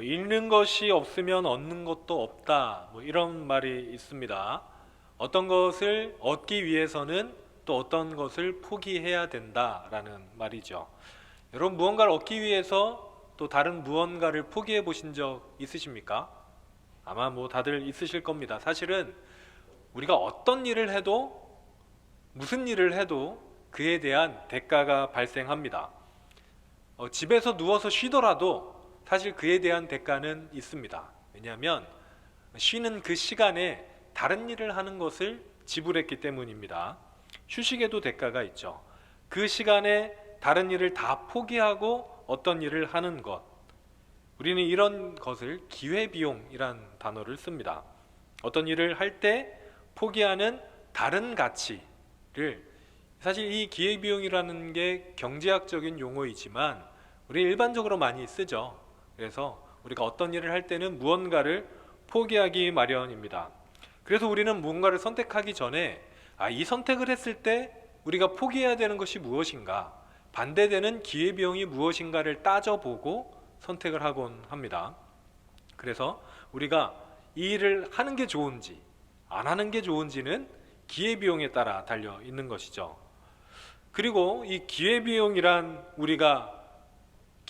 어, 잃는 것이 없으면 얻는 것도 없다. 뭐 이런 말이 있습니다. 어떤 것을 얻기 위해서는 또 어떤 것을 포기해야 된다라는 말이죠. 여러분 무언가를 얻기 위해서 또 다른 무언가를 포기해 보신 적 있으십니까? 아마 뭐 다들 있으실 겁니다. 사실은 우리가 어떤 일을 해도 무슨 일을 해도 그에 대한 대가가 발생합니다. 어, 집에서 누워서 쉬더라도 사실 그에 대한 대가는 있습니다. 왜냐하면 쉬는 그 시간에 다른 일을 하는 것을 지불했기 때문입니다. 휴식에도 대가가 있죠. 그 시간에 다른 일을 다 포기하고 어떤 일을 하는 것. 우리는 이런 것을 기회비용이란 단어를 씁니다. 어떤 일을 할 때 포기하는 다른 가치를 사실 이 기회비용이라는 게 경제학적인 용어이지만 우리 일반적으로 많이 쓰죠. 그래서 우리가 어떤 일을 할 때는 무언가를 포기하기 마련입니다. 그래서 우리는 무언가를 선택하기 전에 아, 이 선택을 했을 때 우리가 포기해야 되는 것이 무엇인가, 반대되는 기회비용이 무엇인가를 따져보고 선택을 하곤 합니다. 그래서 우리가 이 일을 하는 게 좋은지, 안 하는 게 좋은지는 기회비용에 따라 달려 있는 것이죠. 그리고 이 기회비용이란 우리가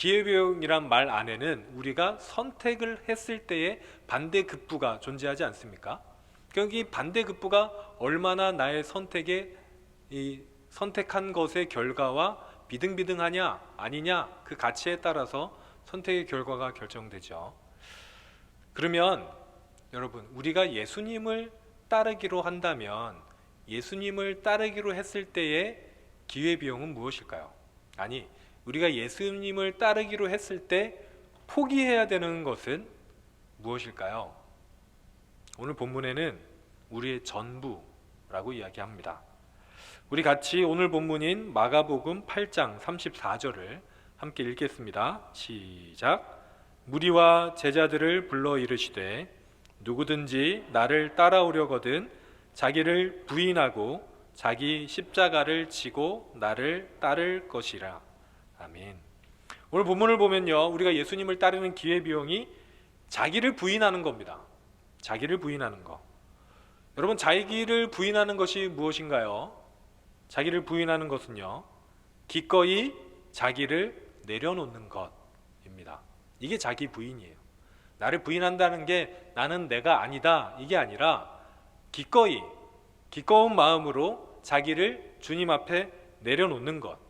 기회비용이란 말 안에는 우리가 선택을 했을 때의 반대급부가 존재하지 않습니까? 여기 반대급부가 얼마나 나의 선택에 이 선택한 것의 결과와 비등비등하냐 아니냐 그 가치에 따라서 선택의 결과가 결정되죠. 그러면 여러분 우리가 예수님을 따르기로 한다면 예수님을 따르기로 했을 때의 기회 비용은 무엇일까요? 아니 우리가 예수님을 따르기로 했을 때 포기해야 되는 것은 무엇일까요? 오늘 본문에는 우리의 전부라고 이야기합니다. 우리 같이 오늘 본문인 마가복음 8장 34절을 함께 읽겠습니다. 시작. 무리와 제자들을 불러 이르시되 누구든지 나를 따라오려거든 자기를 부인하고 자기 십자가를 지고 나를 따를 것이라. 아멘. 오늘 본문을 보면요. 우리가 예수님을 따르는 기회 비용이 자기를 부인하는 겁니다. 자기를 부인하는 거. 여러분 자기를 부인하는 것이 무엇인가요? 자기를 부인하는 것은요. 기꺼이 자기를 내려놓는 것입니다. 이게 자기 부인이에요. 나를 부인한다는 게 나는 내가 아니다. 이게 아니라 기꺼이 기꺼운 마음으로 자기를 주님 앞에 내려놓는 것.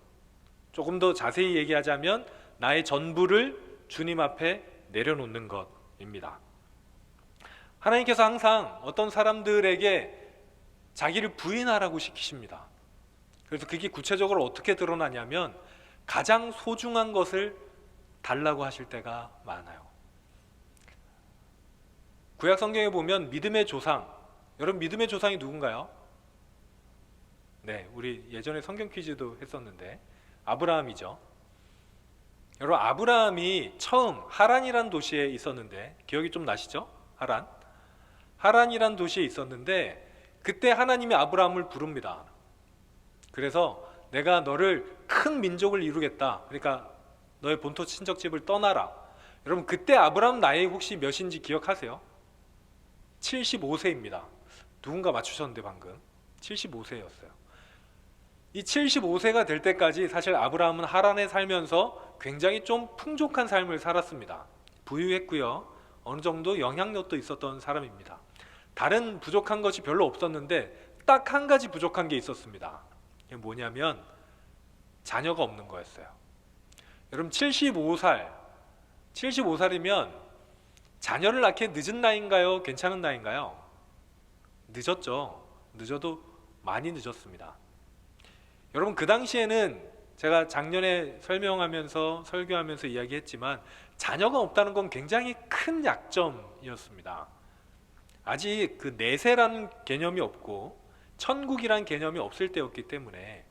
조금 더 자세히 얘기하자면 나의 전부를 주님 앞에 내려놓는 것입니다. 하나님께서 항상 어떤 사람들에게 자기를 부인하라고 시키십니다. 그래서 그게 구체적으로 어떻게 드러나냐면 가장 소중한 것을 달라고 하실 때가 많아요. 구약 성경에 보면 믿음의 조상, 여러분 믿음의 조상이 누군가요? 네, 우리 예전에 성경 퀴즈도 했었는데 아브라함이죠. 여러분 아브라함이 처음 하란이란 도시에 있었는데 기억이 좀 나시죠? 하란. 하란이란 도시에 있었는데 그때 하나님이 아브라함을 부릅니다. 그래서 내가 너를 큰 민족을 이루겠다. 그러니까 너의 본토 친척집을 떠나라. 여러분 그때 아브라함 나이 혹시 몇인지 기억하세요? 75세입니다. 누군가 맞추셨는데 방금 75세였어요. 이 75세가 될 때까지 사실 아브라함은 하란에 살면서 굉장히 좀 풍족한 삶을 살았습니다. 부유했고요. 어느 정도 영향력도 있었던 사람입니다. 다른 부족한 것이 별로 없었는데 딱 한 가지 부족한 게 있었습니다. 이게 뭐냐면 자녀가 없는 거였어요. 여러분 75살 75살이면 자녀를 낳기 늦은 나이인가요? 괜찮은 나이인가요? 늦었죠. 늦어도 많이 늦었습니다. 여러분 그 당시에는 제가 작년에 설명하면서 설교하면서 이야기했지만 자녀가 없다는 건 굉장히 큰 약점이었습니다. 아직 그 내세라는 개념이 없고 천국이란 개념이 없을 때였기 때문에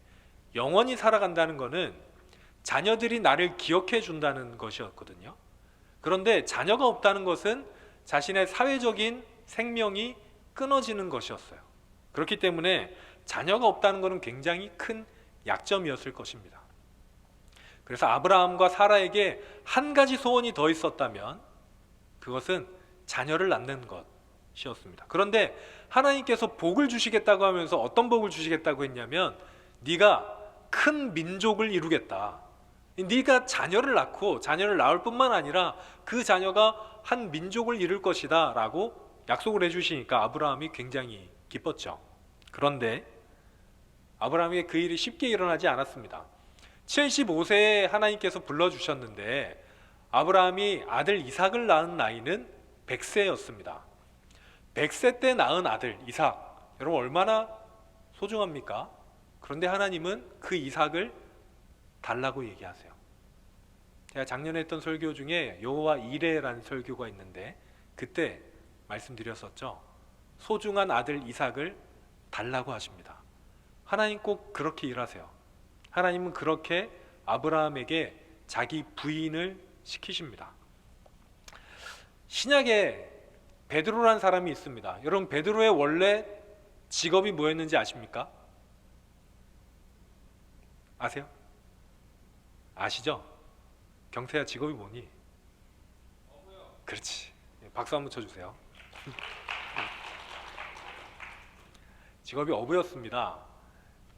영원히 살아간다는 것은 자녀들이 나를 기억해 준다는 것이었거든요. 그런데 자녀가 없다는 것은 자신의 사회적인 생명이 끊어지는 것이었어요. 그렇기 때문에 자녀가 없다는 것은 굉장히 큰 약점이었을 것입니다. 그래서 아브라함과 사라에게 한 가지 소원이 더 있었다면 그것은 자녀를 낳는 것이었습니다. 그런데 하나님께서 복을 주시겠다고 하면서 어떤 복을 주시겠다고 했냐면 네가 큰 민족을 이루겠다. 네가 자녀를 낳고 자녀를 낳을 뿐만 아니라 그 자녀가 한 민족을 이룰 것이다라고 약속을 해 주시니까 아브라함이 굉장히 기뻤죠. 그런데 아브라함에게 그 일이 쉽게 일어나지 않았습니다. 75세에 하나님께서 불러주셨는데 아브라함이 아들 이삭을 낳은 나이는 100세였습니다. 100세 때 낳은 아들 이삭 여러분 얼마나 소중합니까? 그런데 하나님은 그 이삭을 달라고 얘기하세요. 제가 작년에 했던 설교 중에 여호와 이레라는 설교가 있는데 그때 말씀드렸었죠. 소중한 아들 이삭을 달라고 하십니다. 하나님 꼭 그렇게 일하세요. 하나님은 그렇게 아브라함에게 자기 부인을 시키십니다. 신약에 베드로라는 사람이 있습니다. 여러분 베드로의 원래 직업이 뭐였는지 아십니까? 아세요? 아시죠? 경태야 직업이 뭐니? 그렇지. 예, 박수 한번 쳐주세요. 직업이 어부였습니다.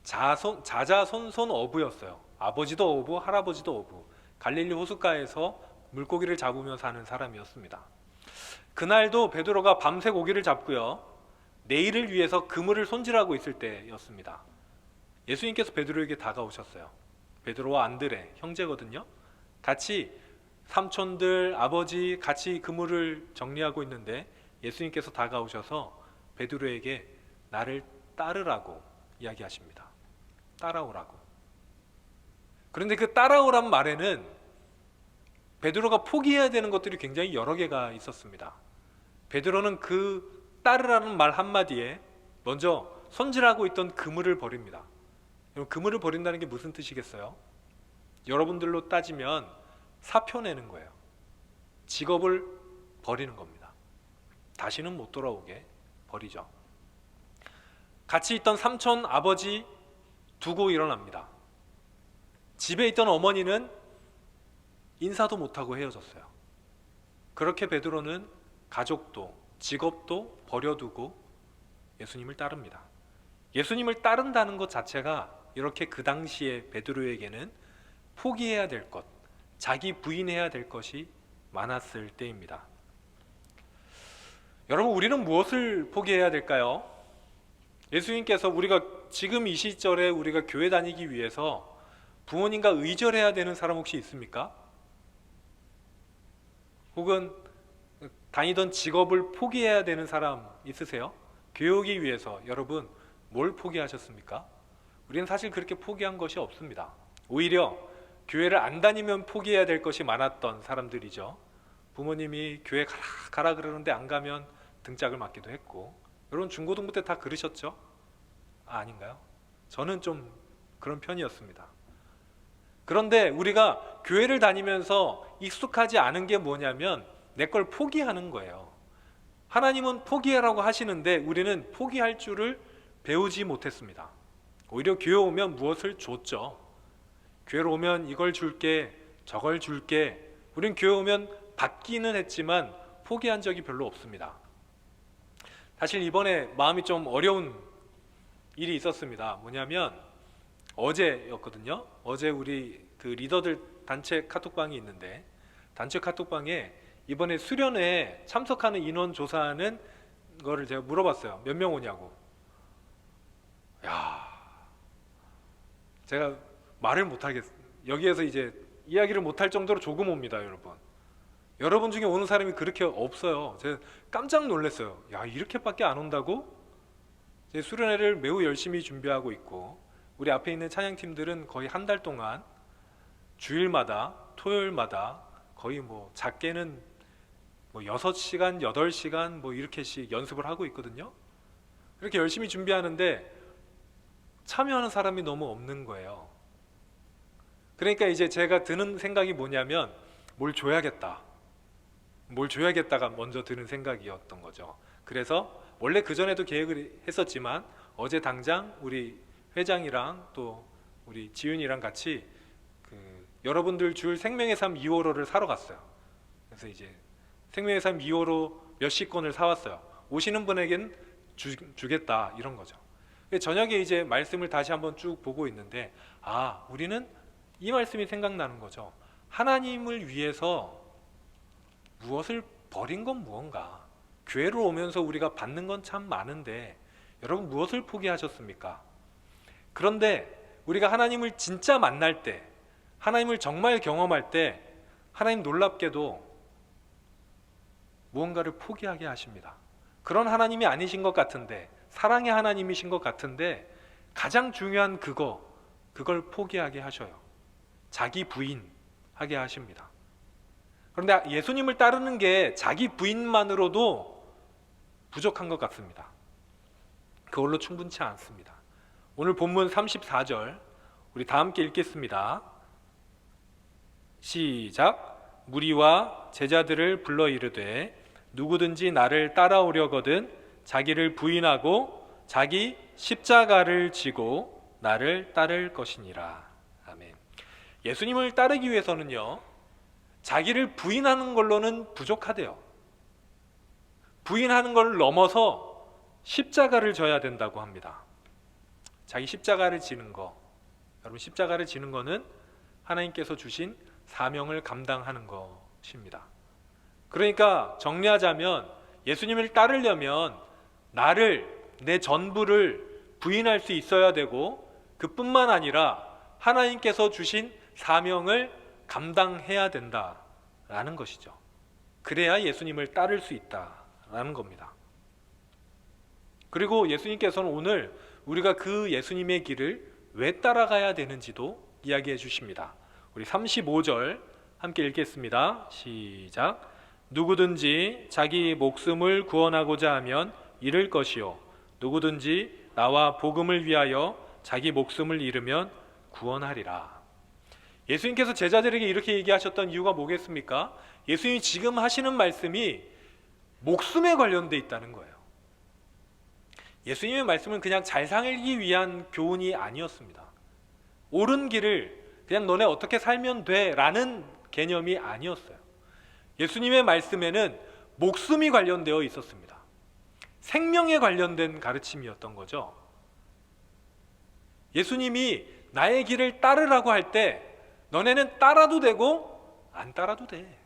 자손 자자손손 어부였어요. 아버지도 어부, 할아버지도 어부. 갈릴리 호숫가에서 물고기를 잡으며 사는 사람이었습니다. 그날도 베드로가 밤새 고기를 잡고요. 내일을 위해서 그물을 손질하고 있을 때였습니다. 예수님께서 베드로에게 다가오셨어요. 베드로와 안드레 형제거든요. 같이 삼촌들 아버지 같이 그물을 정리하고 있는데 예수님께서 다가오셔서 베드로에게 나를 따르라고 이야기하십니다. 따라오라고. 그런데 그 따라오란 말에는 베드로가 포기해야 되는 것들이 굉장히 여러 개가 있었습니다. 베드로는 그 따르라는 말 한마디에 먼저 손질하고 있던 그물을 버립니다. 그물을 버린다는 게 무슨 뜻이겠어요? 여러분들로 따지면 사표 내는 거예요. 직업을 버리는 겁니다. 다시는 못 돌아오게 버리죠. 같이 있던 삼촌 아버지 두고 일어납니다. 집에 있던 어머니는 인사도 못하고 헤어졌어요. 그렇게 베드로는 가족도 직업도 버려두고 예수님을 따릅니다. 예수님을 따른다는 것 자체가 이렇게 그 당시에 베드로에게는 포기해야 될 것, 자기 부인해야 될 것이 많았을 때입니다. 여러분, 우리는 무엇을 포기해야 될까요? 예수님께서 우리가 지금 이 시절에 우리가 교회 다니기 위해서 부모님과 의절해야 되는 사람 혹시 있습니까? 혹은 다니던 직업을 포기해야 되는 사람 있으세요? 교육이 위해서 여러분 뭘 포기하셨습니까? 우리는 사실 그렇게 포기한 것이 없습니다. 오히려 교회를 안 다니면 포기해야 될 것이 많았던 사람들이죠. 부모님이 교회 가라, 가라 그러는데 안 가면 등짝을 맞기도 했고 여러분 중고등부 때 다 그러셨죠? 아, 아닌가요? 저는 좀 그런 편이었습니다. 그런데 우리가 교회를 다니면서 익숙하지 않은 게 뭐냐면 내 걸 포기하는 거예요. 하나님은 포기하라고 하시는데 우리는 포기할 줄을 배우지 못했습니다. 오히려 교회 오면 무엇을 줬죠. 교회로 오면 이걸 줄게, 저걸 줄게. 우린 교회 오면 받기는 했지만 포기한 적이 별로 없습니다. 사실 이번에 마음이 좀 어려운 일이 있었습니다. 뭐냐면 어제였거든요. 어제 우리 그 리더들 단체 카톡방이 있는데 단체 카톡방에 이번에 수련회 참석하는 인원 조사하는 거를 제가 물어봤어요. 몇 명 오냐고. 야, 제가 말을 못 하겠. 여기에서 이제 이야기를 못 할 정도로 조금 옵니다, 여러분. 여러분 중에 오는 사람이 그렇게 없어요. 제가 깜짝 놀랐어요. 야, 이렇게밖에 안 온다고? 제 수련회를 매우 열심히 준비하고 있고 우리 앞에 있는 찬양팀들은 거의 한 달 동안 주일마다 토요일마다 거의 뭐 작게는 뭐 6시간, 8시간 뭐 이렇게씩 연습을 하고 있거든요. 이렇게 열심히 준비하는데 참여하는 사람이 너무 없는 거예요. 그러니까 이제 제가 드는 생각이 뭐냐면 뭘 줘야겠다. 뭘 줘야겠다가 먼저 드는 생각이었던 거죠. 그래서 원래 그 전에도 계획을 했었지만 어제 당장 우리 회장이랑 또 우리 지윤이랑 같이 그 여러분들 줄 생명의 삶 2월호를 사러 갔어요. 그래서 이제 생명의 삶 2호로 몇십 권을 사왔어요. 오시는 분에겐 주, 주겠다 이런 거죠. 저녁에 이제 말씀을 다시 한번 쭉 보고 있는데 아 우리는 이 말씀이 생각나는 거죠. 하나님을 위해서 무엇을 버린 건 무언가? 교회로 오면서 우리가 받는 건 참 많은데 여러분 무엇을 포기하셨습니까? 그런데 우리가 하나님을 진짜 만날 때, 하나님을 정말 경험할 때, 하나님 놀랍게도 무언가를 포기하게 하십니다. 그런 하나님이 아니신 것 같은데, 사랑의 하나님이신 것 같은데, 가장 중요한 그거, 그걸 포기하게 하셔요. 자기 부인 하게 하십니다. 그런데 예수님을 따르는 게 자기 부인만으로도 부족한 것 같습니다. 그걸로 충분치 않습니다. 오늘 본문 34절 우리 다 함께 읽겠습니다. 시작. 무리와 제자들을 불러 이르되 누구든지 나를 따라오려거든 자기를 부인하고 자기 십자가를 지고 나를 따를 것이니라. 아멘. 예수님을 따르기 위해서는요. 자기를 부인하는 걸로는 부족하대요. 부인하는 걸 넘어서 십자가를 져야 된다고 합니다. 자기 십자가를 지는 거. 여러분 십자가를 지는 거는 하나님께서 주신 사명을 감당하는 것입니다. 그러니까 정리하자면 예수님을 따르려면 나를 내 전부를 부인할 수 있어야 되고 그뿐만 아니라 하나님께서 주신 사명을 감당해야 된다라는 것이죠. 그래야 예수님을 따를 수 있다라는 겁니다. 그리고 예수님께서는 오늘 우리가 그 예수님의 길을 왜 따라가야 되는지도 이야기해 주십니다. 우리 35절 함께 읽겠습니다. 시작. 누구든지 자기 목숨을 구원하고자 하면 잃을 것이요 누구든지 나와 복음을 위하여 자기 목숨을 잃으면 구원하리라. 예수님께서 제자들에게 이렇게 얘기하셨던 이유가 뭐겠습니까? 예수님이 지금 하시는 말씀이 목숨에 관련돼 있다는 거예요. 예수님의 말씀은 그냥 잘 살기 위한 교훈이 아니었습니다. 옳은 길을 그냥 너네 어떻게 살면 돼라는 개념이 아니었어요. 예수님의 말씀에는 목숨이 관련되어 있었습니다. 생명에 관련된 가르침이었던 거죠. 예수님이 나의 길을 따르라고 할 때 너네는 따라도 되고 안 따라도 돼.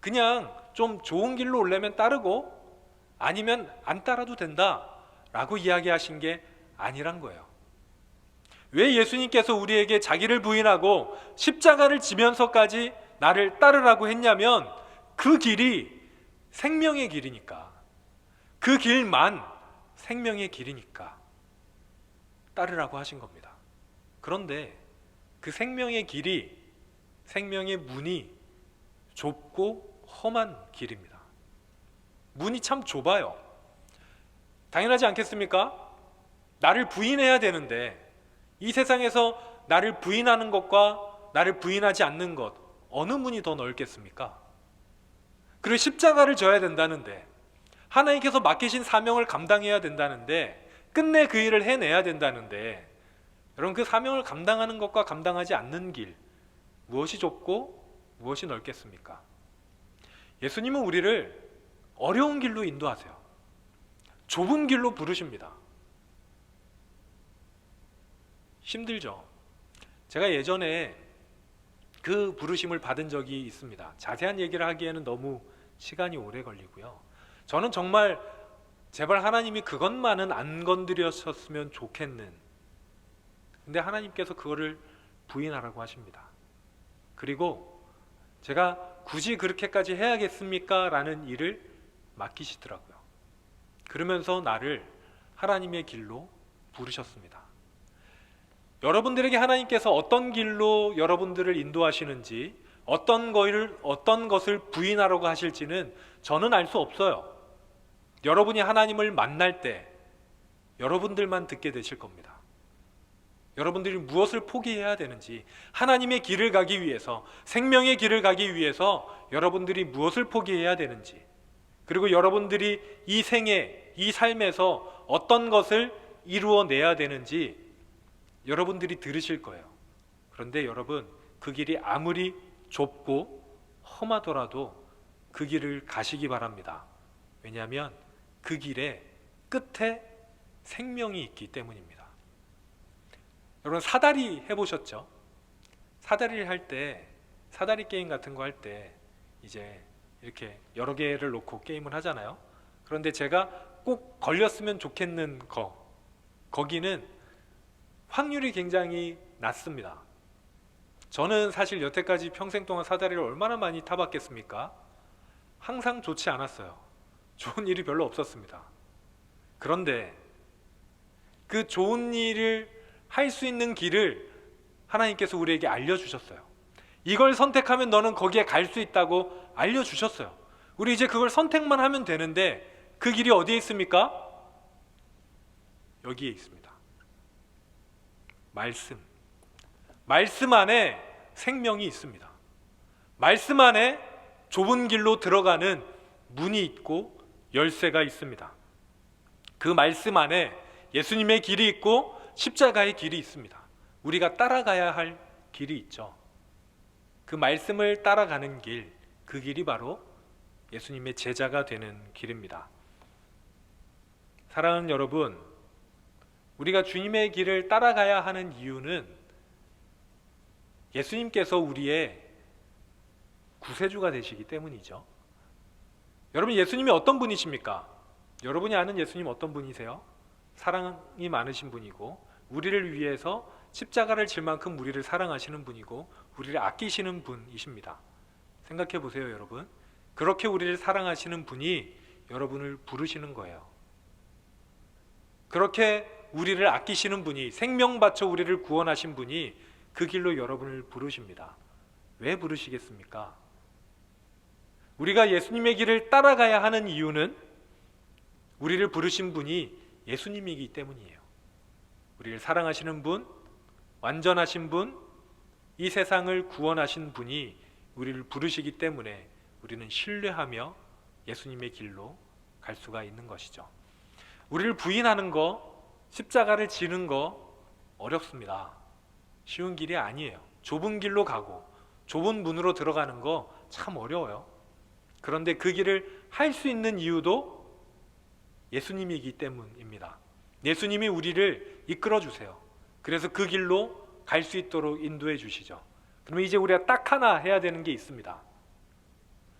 그냥 좀 좋은 길로 올려면 따르고 아니면 안 따라도 된다 라고 이야기하신 게 아니란 거예요. 왜 예수님께서 우리에게 자기를 부인하고 십자가를 지면서까지 나를 따르라고 했냐면 그 길이 생명의 길이니까 그 길만 생명의 길이니까 따르라고 하신 겁니다. 그런데 그 생명의 길이 생명의 문이 좁고 험한 길입니다. 문이 참 좁아요. 당연하지 않겠습니까? 나를 부인해야 되는데 이 세상에서 나를 부인하는 것과 나를 부인하지 않는 것 어느 문이 더 넓겠습니까? 그리고 십자가를 져야 된다는데 하나님께서 맡기신 사명을 감당해야 된다는데 끝내 그 일을 해내야 된다는데 여러분 그 사명을 감당하는 것과 감당하지 않는 길 무엇이 좁고 무엇이 넓겠습니까? 예수님은 우리를 어려운 길로 인도하세요. 좁은 길로 부르십니다. 힘들죠. 제가 예전에 그 부르심을 받은 적이 있습니다. 자세한 얘기를 하기에는 너무 시간이 오래 걸리고요. 저는 정말 제발 하나님이 그것만은 안 건드렸었으면 좋겠는. 근데 하나님께서 그거를 부인하라고 하십니다. 그리고 제가 굳이 그렇게까지 해야겠습니까? 라는 일을 맡기시더라고요. 그러면서 나를 하나님의 길로 부르셨습니다. 여러분들에게 하나님께서 어떤 길로 여러분들을 인도하시는지 어떤 것을 어떤 것을 부인하라고 하실지는 저는 알 수 없어요. 여러분이 하나님을 만날 때 여러분들만 듣게 되실 겁니다. 여러분들이 무엇을 포기해야 되는지 하나님의 길을 가기 위해서 생명의 길을 가기 위해서 여러분들이 무엇을 포기해야 되는지 그리고 여러분들이 이 생에 이 삶에서 어떤 것을 이루어내야 되는지 여러분들이 들으실 거예요. 그런데 여러분 그 길이 아무리 좁고 험하더라도 그 길을 가시기 바랍니다. 왜냐하면 그 길에 끝에 생명이 있기 때문입니다. 여러분 사다리 해보셨죠? 사다리를 할 때 사다리 게임 같은 거 할 때 이제 이렇게 여러 개를 놓고 게임을 하잖아요. 그런데 제가 꼭 걸렸으면 좋겠는 거 거기는 확률이 굉장히 낮습니다. 저는 사실 여태까지 평생 동안 사다리를 얼마나 많이 타봤겠습니까? 항상 좋지 않았어요. 좋은 일이 별로 없었습니다. 그런데 그 좋은 일을 할 수 있는 길을 하나님께서 우리에게 알려주셨어요. 이걸 선택하면 너는 거기에 갈 수 있다고 알려주셨어요. 우리 이제 그걸 선택만 하면 되는데 그 길이 어디에 있습니까? 여기에 있습니다. 말씀. 말씀 안에 생명이 있습니다. 말씀 안에 좁은 길로 들어가는 문이 있고 열쇠가 있습니다. 그 말씀 안에 예수님의 길이 있고 십자가의 길이 있습니다. 우리가 따라가야 할 길이 있죠. 그 말씀을 따라가는 길, 그 길이 바로 예수님의 제자가 되는 길입니다. 사랑하는 여러분, 우리가 주님의 길을 따라가야 하는 이유는 예수님께서 우리의 구세주가 되시기 때문이죠. 여러분 예수님이 어떤 분이십니까? 여러분이 아는 예수님 어떤 분이세요? 사랑이 많으신 분이고 우리를 위해서 십자가를 질 만큼 우리를 사랑하시는 분이고 우리를 아끼시는 분이십니다. 생각해 보세요, 여러분. 그렇게 우리를 사랑하시는 분이 여러분을 부르시는 거예요. 그렇게 우리를 아끼시는 분이 생명 바쳐 우리를 구원하신 분이 그 길로 여러분을 부르십니다. 왜 부르시겠습니까? 우리가 예수님의 길을 따라가야 하는 이유는 우리를 부르신 분이 예수님이기 때문이에요. 우리를 사랑하시는 분, 완전하신 분, 이 세상을 구원하신 분이 우리를 부르시기 때문에 우리는 신뢰하며 예수님의 길로 갈 수가 있는 것이죠. 우리를 부인하는 거, 십자가를 지는 거 어렵습니다. 쉬운 길이 아니에요. 좁은 길로 가고 좁은 문으로 들어가는 거 참 어려워요. 그런데 그 길을 할 수 있는 이유도 예수님이기 때문입니다. 예수님이 우리를 이끌어 주세요. 그래서 그 길로 갈 수 있도록 인도해 주시죠. 그러면 이제 우리가 딱 하나 해야 되는 게 있습니다.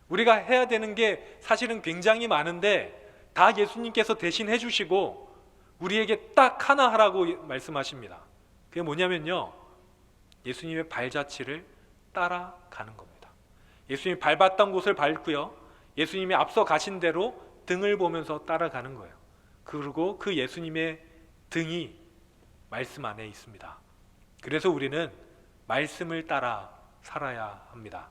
우리가 해야 되는 게 사실은 굉장히 많은데 다 예수님께서 대신 해 주시고 우리에게 딱 하나 하라고 말씀하십니다. 그게 뭐냐면요. 예수님의 발자취를 따라가는 겁니다. 예수님이 밟았던 곳을 밟고요. 예수님이 앞서 가신 대로 등을 보면서 따라가는 거예요. 그리고 그 예수님의 등이 말씀 안에 있습니다. 그래서 우리는 말씀을 따라 살아야 합니다.